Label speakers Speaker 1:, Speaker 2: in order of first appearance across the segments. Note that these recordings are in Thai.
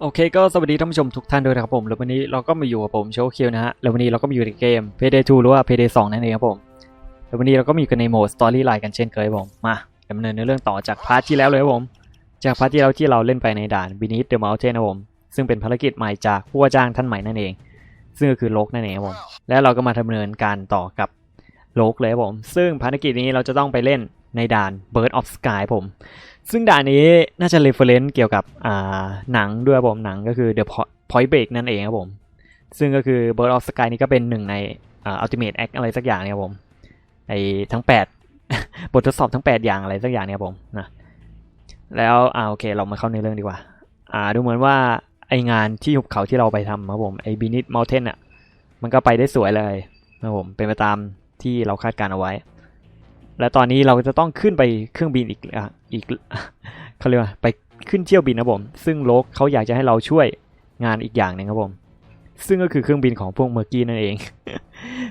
Speaker 1: โอเคก็สวัสดีท่านผู้ชมทุกท่านด้วยนะครับผม แล้ววันนี้เราก็มาอยู่กับผมโชว์คิวนะฮะ แล้ววันนี้เราก็มาอยู่ในเกม Payday 2หรือว่า Payday 2 นั่นเองครับผม แล้ววันนี้เราก็มีกันในโหมด Story Line กันเช่นเคยผมมาดำเนินในเรื่องต่อจากพาร์ทที่แล้วเลยครับผม จากพาร์ทที่แล้วที่เราเล่นไปในด่าน Beneath the Mountain นะครับผมซึ่งเป็นภารกิจใหม่จากผู้ว่าจ้างท่านใหม่นั่นเอง ซึ่งก็คือโลกนั่นเองครับผม และเราก็มาดำเนินการต่อกับโลกเลยครับผม ซึ่งภารกิจนี้เราจะต้องไปเล่นในด่าน Bird of Sky ผม ซึ่งด่านนี้น่าจะ reference เกี่ยวกับอ่าหนังด้วยผมหนังก็คือ The Point Break นั่นเองครับผม ซึ่งก็คือ Bird of Sky นี่ก็เป็นหนึ่งในอ่า Ultimate Act อะไรสักอย่างเนี่ยครับผมไอทั้ง 8 บททดสอบทั้ง 8 อย่างอะไรสักอย่างเนี่ยครับผมนะแล้วอ่าโอเค เรามาเข้าในเรื่องดีกว่า อ่า ดูเหมือนว่าไองานที่หุบเขาที่เราไปทำครับผมไอ้ Beneath Mountain อะมันก็ไปได้สวยเลยนะครับผมเป็นไปตามที่เราคาดการเอาไว้ และตอนนี้เราจะต้องขึ้นไปเครื่องบินอีกอะอีกเขาเรียกว่าไปขึ้นเที่ยวบินนะผม ซึ่งโลกเขาอยากจะให้เราช่วยงานอีกอย่างหนึ่งครับผม ซึ่งก็คือเครื่องบินของพวกเมอร์กี้นั่นเอง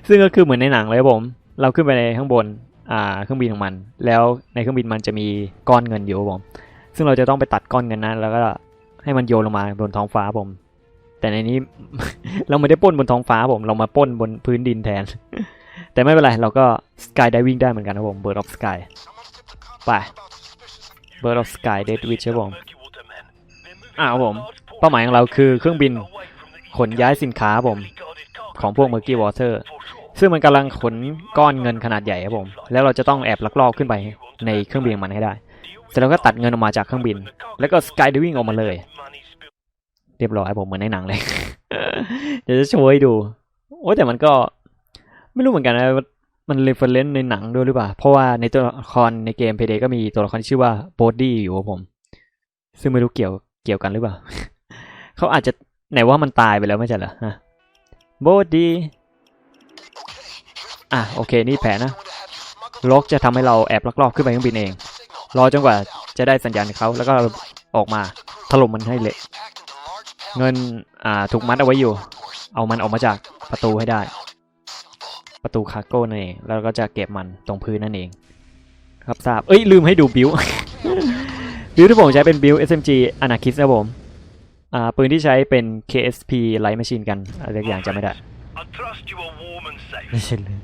Speaker 1: ซึ่งก็คือเหมือนในหนังเลยครับผม เราขึ้นไปในข้างบนอ่าเครื่องบินของมัน แล้วในเครื่องบินมันจะมีก้อนเงินอยู่ครับผม ซึ่งเราจะต้องไปตัดก้อนเงินนั้น แล้วก็ให้มันโยนลงมาบนท้องฟ้าผม แต่ในนี้เราไม่ได้ป้นบนท้องฟ้าผม เรามาป้นบนพื้นดินแทน แต่ไม่เป็นไร เราก็สกายไดวิ่งได้เหมือนกันครับผม Bird of Sky ไป Bird of Sky Dead Witch ครับผมอ่าครับผม เป้าหมายของเราคือเครื่องบินขนย้ายสินค้าผม ของพวก Murky Water ซึ่งมันกำลังขนก้อนเงินขนาดใหญ่ครับผม แล้วเราจะต้องแอบลักลอบขึ้นไปในเครื่องบินมันให้ได้ เสร็จแล้วก็ตัดเงินออกมาจากเครื่องบิน แล้วก็สกายดิวิ่งออกมาเลย เรียบร้อยผมเหมือนในหนังเลย เดี๋ยวจะโชว์ให้ดู โอ้แต่มันก็ ไม่รู้เหมือนกันนะว่ามันเรฟเฟรนซ์ในหนังด้วยหรือเปล่า เพราะว่าในตัวละครในเกม Payday ก็มีตัวละครชื่อว่าโบดดี้อยู่ครับผม ซึ่งไม่รู้เกี่ยวเกี่ยวกันหรือเปล่า เขาอาจจะไหนว่ามันตายไปแล้วไม่ใช่เหรอฮะโบดดี้อะโอเคนี่แผนนะล็อกจะทำให้เราแอบลักลอบขึ้นไปเครื่องบินเอง รอจนกว่าจะได้สัญญาณเขาแล้วก็ออกมาถล่มมันให้เละเงินอ่าถูกมัดเอาไว้อยู่ เอามันออกมาจากประตูให้ได้ ประตูคาร์โก้นั่นเอง แล้วก็จะเก็บมันตรงพื้นนั่นเอง ครับทราบ เอ้ย ลืมให้ดูบิวบิวที่ผมใช้เป็นบิว SMG Anarchist นะผมอ่าปืนที่ใช้เป็น KSP Light Machine กันอะไรอย่างจำไม่ได้ไม่ใช่เลย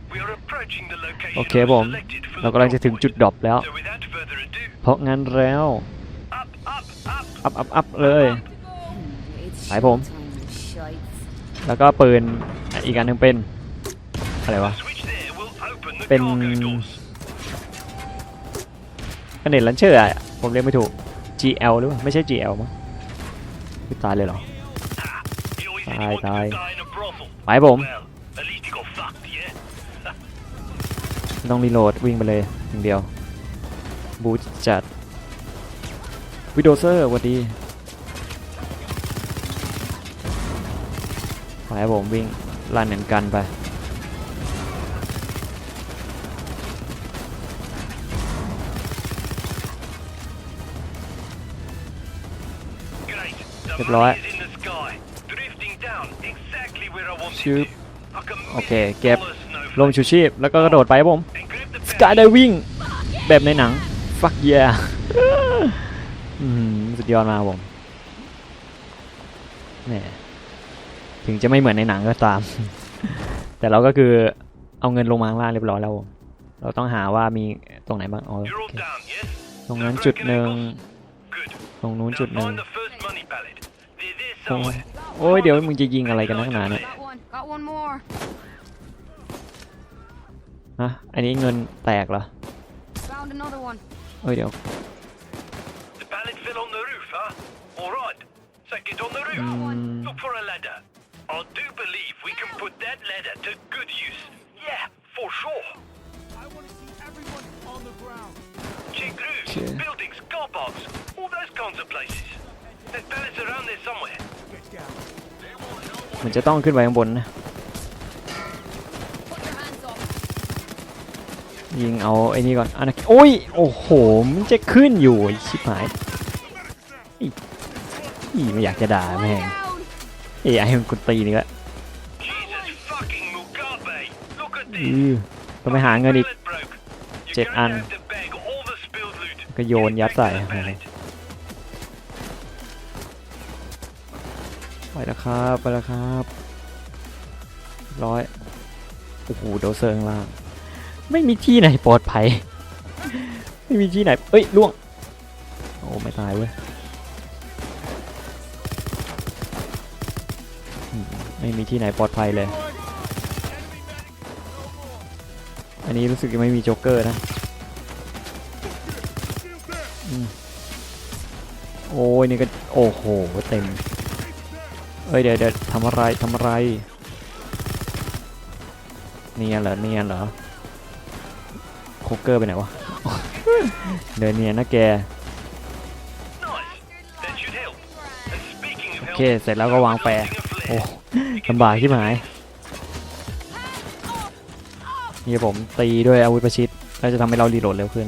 Speaker 2: โอเคผม
Speaker 1: เรากำลังจะถึงจุดดรอปแล้ว เพราะงั้นแล้ว อัพอัพอัพเลย
Speaker 3: หายผม
Speaker 1: แล้วก็ปืนอีกอันหนึ่งเป็น อะไรวะ
Speaker 2: เป็น
Speaker 1: กระเน็ตลันเชอร์อะผมเรียกไม่ถูก GL หรือเปล่า ไม่ใช่ GL มั้งอุ๊ยตายเลยเหรอ ตายตายไปผมไม่ต้องรีโหลดวิ่งไปเลยอย่างเดียว บูทจัดวิดโอเซอร์สวัสดีไปครับผมวิ่งลั่นเหมือนกันไป
Speaker 2: รียบร้อย
Speaker 1: ชึบโอ
Speaker 2: โอ
Speaker 1: เค
Speaker 2: เค
Speaker 1: เก็
Speaker 2: เก็
Speaker 1: บบล
Speaker 2: ล
Speaker 1: ง
Speaker 2: ง
Speaker 1: ชูชีพ แล้วก็กระโดดไปครับผม
Speaker 2: ส
Speaker 1: ส
Speaker 2: กากา
Speaker 1: ยย
Speaker 2: ได
Speaker 1: ไดวิ่งแบบในหนัง ฟักเยียอืมสุดยอดมากครับผมแหมถึงจะไม่เหมือนในหนังก็ตาม แต่เราก็คือเอาเงินลงมาข้างล่างเรียบร้อยแล้วผมเราต้องหาว่ามีตรงไหนบ้างอ๋อโอเคตรงนั้นจุดหนึ่งตรงนู้นจุดหนึ่ง โอ้ยโอ้ยเดี๋ยวมึงจะยิงอะไรกันนักหนาเนี่ย
Speaker 3: Got one more.
Speaker 1: ฮะอันนี้เงินแตกเหรอ
Speaker 3: Found another one.
Speaker 1: เอ้ยเดี๋ยวอืม
Speaker 2: Look for a ladder. I do believe we can put that ladder to
Speaker 1: มันจะต้องขึ้นไปข้างบนนะ
Speaker 3: Put your hands up.
Speaker 1: ยิงเอาไอ้นี่ก่อนอันนั้นโอ้ย โอ้โห มันจะขึ้นอยู่ไอ้ชิบหายอีอีไม่อยากจะด่าแม่ง
Speaker 3: Down.
Speaker 1: เอ้ยไอ้มันกุตีนี่ก็
Speaker 2: Jesus fucking Mugabe! Look at
Speaker 1: อื
Speaker 2: this.
Speaker 1: อต้องไปหาเงินอีก
Speaker 2: Pallet broke. You're
Speaker 1: Chết
Speaker 2: gonna
Speaker 1: ăn.
Speaker 2: have to bag all the spilled loot.
Speaker 1: ก็โยนยัดใส่ ไปแล้วครับไปแล้วครับร้อยโอ้โหโดนเซิร์ข้างล่างไม่มีที่ไหนปลอดภัย ไม่มีที่ไหนเอ้ยล่วงโอ้ไม่ตายเว้ยไม่มีที่ไหนปลอดภัยเลย อันนี้รู้สึกยังไม่มีโจ๊กเกอร์นะอโอ้ยนี่ก็โอ้โหเต็ม เอ้ยเดี๋ยวเดี๋ยวทำอะไรทำอะไร เนียนเหรอเนียนเหรอโคกเกอร์ไปไหนวะ เดินเนียนนะแก โอเค เสร็จแล้วก็วางแปรโอ้ลำบากที่หมาย นี่ผมตีด้วยอาวุธประชิดก็จะทำให้เรารีโหลดเร็วขึ้น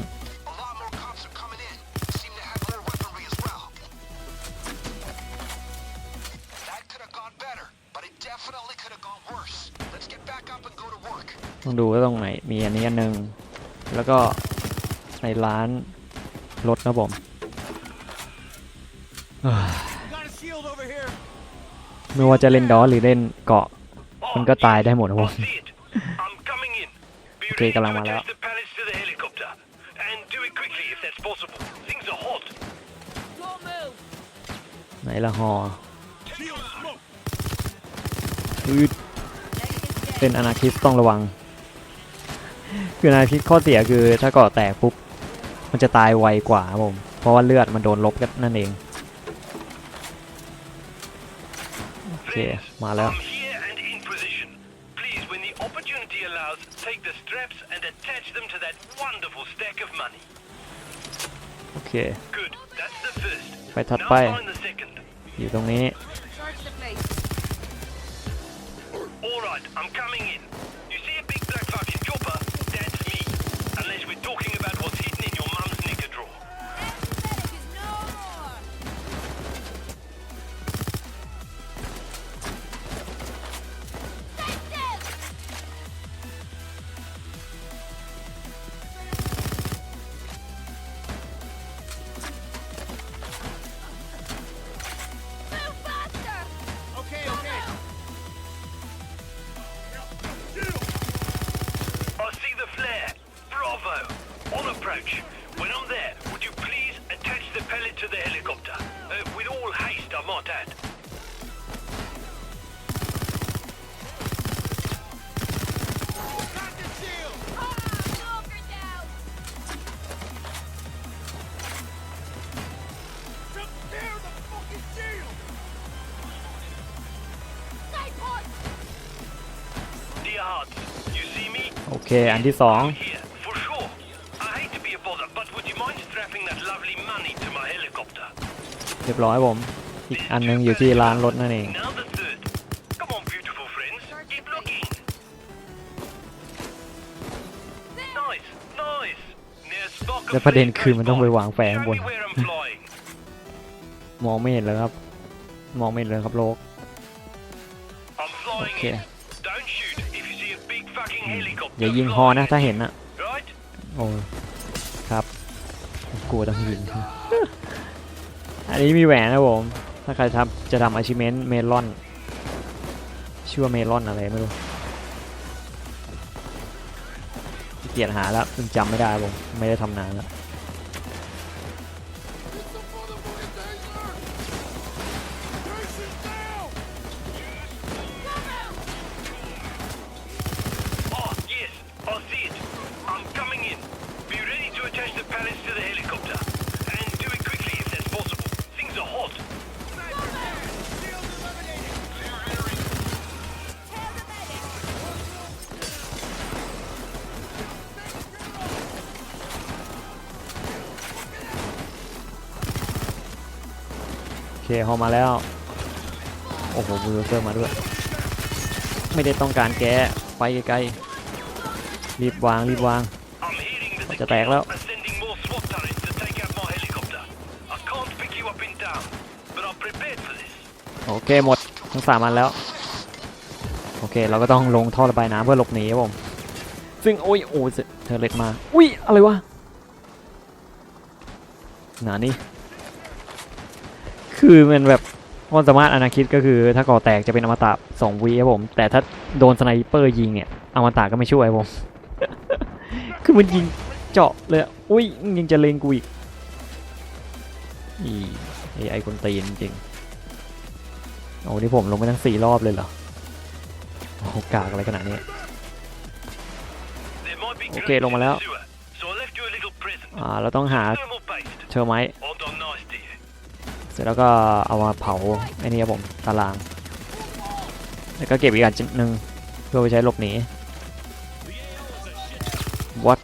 Speaker 1: ต้องดูว่าตรงไหน มีอันนี้อันหนึ่งแล้วก็ในร้านรถนะผมเอ้ย
Speaker 4: Got a shield over here.
Speaker 1: ไม่ว่าจะเล่นดอสหรือเล่นเกาะ มันก็ตายได้หมดนะผ
Speaker 2: I
Speaker 1: ม
Speaker 2: see it. I'm coming in. Be
Speaker 1: Okay,
Speaker 2: ready to
Speaker 1: kailangan wala.
Speaker 2: attach the pallets to the helicopter. And do it quickly if that's possible. Things are hot.
Speaker 3: Don't move.
Speaker 1: ไหนละฮอ
Speaker 4: Shield smoke.
Speaker 1: อืด
Speaker 3: Negative
Speaker 1: เป็น
Speaker 3: dead.
Speaker 1: อนาคิสต้องระวัง คืออนาคิสข้อเสียคือถ้าเกาะแตกปุ๊บ มันจะตายไวกว่าครับผม เพราะว่าเลือดมันโดนลบกันนั่นเอง โอเค มาแล้ว
Speaker 2: I'm here and in position. Please, when the opportunity allows, take the straps and attach them to that wonderful stack of money.
Speaker 1: โอเค
Speaker 2: Good. That's the first.
Speaker 1: ไปถัด
Speaker 2: Now
Speaker 1: ไป
Speaker 2: find the second.
Speaker 1: อยู่ตรงนี้
Speaker 2: talking about what's approach. When I'm there, would you please attach the pellet to the helicopter? Uh, with all haste, I might add.
Speaker 4: Got the shield.
Speaker 3: Ah, knock her down!
Speaker 4: Repair the fucking shield.
Speaker 3: Stay put!
Speaker 2: Dear hearts, you see me?
Speaker 1: โอเค อันที่สอง เรียบร้อยผม อีกอันนึงอยู่ที่ร้านรถนั่นเองและประเด็นคือมันต้องไปวางแฝงบน มองไม่เห็นเลยครับ มองไม่เห็นเลยครับโลก
Speaker 2: โอเค
Speaker 1: อย่ายิงฮอนะถ้าเห็นนะโอ้ครับ กลัวต้องยิงครับ อันนี้มีแหวนนะผม ถ้าใครทำจะทำอิชิเม้นเมลอน ชื่อว่าเมลอนอะไรไม่รู้เกียจหาแล้วจำไม่ได้ผม ไม่ได้ทำนานแล้ว เคฮอมาแล้ว โอ้โหบูลเซอร์มาด้วย ไม่ได้ต้องการแก้ไปไกลๆรีบวางรีบวางจะแตกแล้วโอเคหมดทั้งสามอันแล้ว โอเค เราก็ต้องลงท่อระบายน้ำเพื่อหลบหนีครับผม ซึ่ง โอ้ยโอ้ยเธอเล็ดมา อุ้ยอะไรวะหนานี่ คือมันแบบความสามารถอนาคิดก็คือ ถ้าก่อแตกจะเป็นอมตะสองวีครับผม แต่ถ้าโดนสไนเปอร์ยิงเนี่ยอมตะก็ไม่ช่วยผม คือมันยิงเจาะเลยอุ้ยยังจะเลงกูอีกอีไอไอคนตีนจริงโอ้นี่ผมลงไปทั้งสี่รอบเลยเหรอโอกากอะไรขนาดนี้
Speaker 2: There might be
Speaker 1: Okay,
Speaker 2: glitches in the
Speaker 1: Romanel.
Speaker 2: sewer, so I left you a little present.
Speaker 1: อ่า เราต้องหาเชอร์ไม้ เสร็จแล้วก็เอามาเผาไอ้นี่ครับผมตาราง แล้วก็เก็บอีกอันหนึ่งเพื่อไปใช้หลบหนี what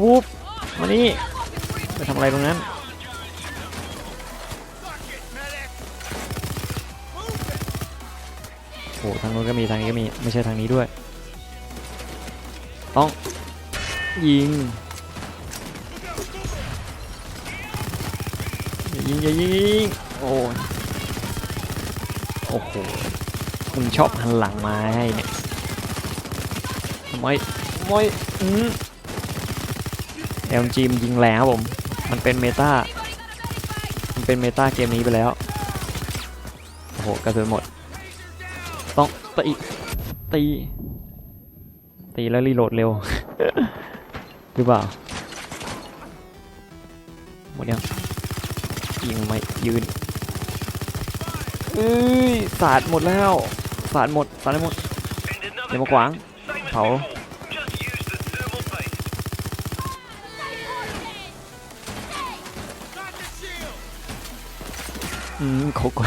Speaker 1: วูบมานี่ไปทำอะไรตรงนั้นโอ้ทางนู้นก็มีทางนี้ก็มี ไม่ใช่ทางนี้ด้วย ต้อง ยิง ยิงอย่ายิงโอ้ยโอ้โหมึงชอบหันหลังมาให้เนี่ยทำไมทำไมอืมเอ็มจีมยิงแรงครับผม มันเป็นเมตามันเป็นเมตาเกมนี้ไปแล้ว โอ้โหกระสุนหมด ต้องตีตี ตีแล้วรีโหลดเร็ว หรือเปล่า หมดยัง ยิงไม่ยืนเอ้ยสาดหมดแล้วสาดหมดสาดหมด
Speaker 2: เดี๋
Speaker 1: ยวมาขวางเผาอืมโคก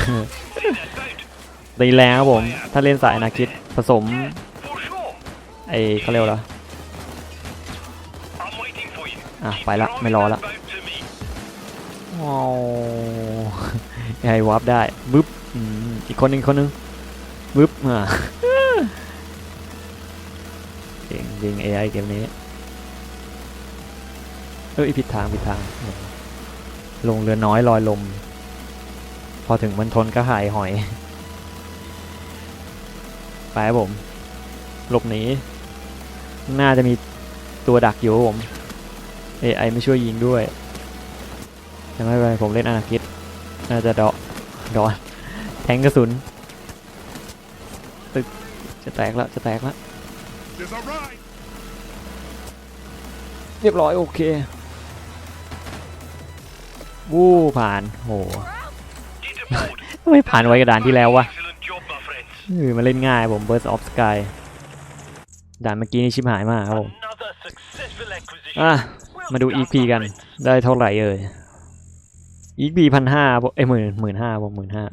Speaker 1: ตีแรงครับผม ถ้าเล่นสายนาคิดผสม ไอ้เขาเร็วแล้วอะ ไปละ ไม่รอละ ว้าวไอ้วาร์ปได้บึ๊บอีกคนหนึ่งคนหนึงบึ๊บอ่าเก่งจริง AI เกมนี้ เอ้ยผิดทางผิดทาง ลงเรือน้อยลอยลม พอถึงมันทนก็หายหอย ไปครับผมหลบหนีน่าจะมีตัวดักอยู่ผม AI ไม่ช่วยยิงด้วย แต่ไม่เป็นไรผมเล่นอนาคิดน่าจะเดาะดอนแทงกระสุน ตึก จะแตกแล้ว จะแตกแล้ว เรียบร้อย โอเค วู้ผ่านโหไม่ผ่านไว้กระดานที่แล้ววะเออมาเล่นง่ายผม Burst of Sky ด่านเมื่อกี้นี่ชิบหายมากครับผมอะ มาดู EP กันได้เท่าไหร่เอ่ย EP พันห้าเอ้ยหมื่นหมื่นห้าผมหมื่นห้า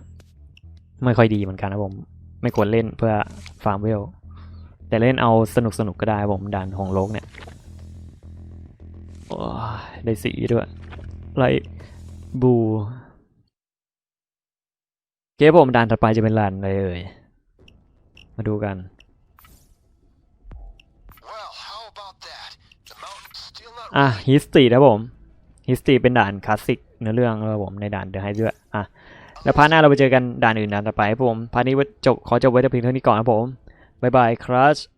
Speaker 1: ไม่ค่อยดีเหมือนกันนะผม ไม่ควรเล่นเพื่อฟาร์มเวล แต่เล่นเอาสนุกสนุกๆก็ได้ครับผมด่านของโลกเนี่ยโอ้ยได้สีด้วยไลท์บูเกมผมด่านถัดไปจะเป็นด่านอะไรเอ่ยมาดูกัน
Speaker 4: Well, how about that? The mountain's still not
Speaker 1: อะฮิสตรีครับผมฮิสตรีเป็นด่านคลาสสิก เนื้อเรื่องครับผมในด่านเดอะไฮด้วยอะแล้วพาร์ทหน้าเราไปเจอกันด่านอื่นด่านต่อไปครับผมพาร์ทนี้จบขอจบไว้แต่เพียงเท่านี้ก่อนครับผมบ๊ายบายครับ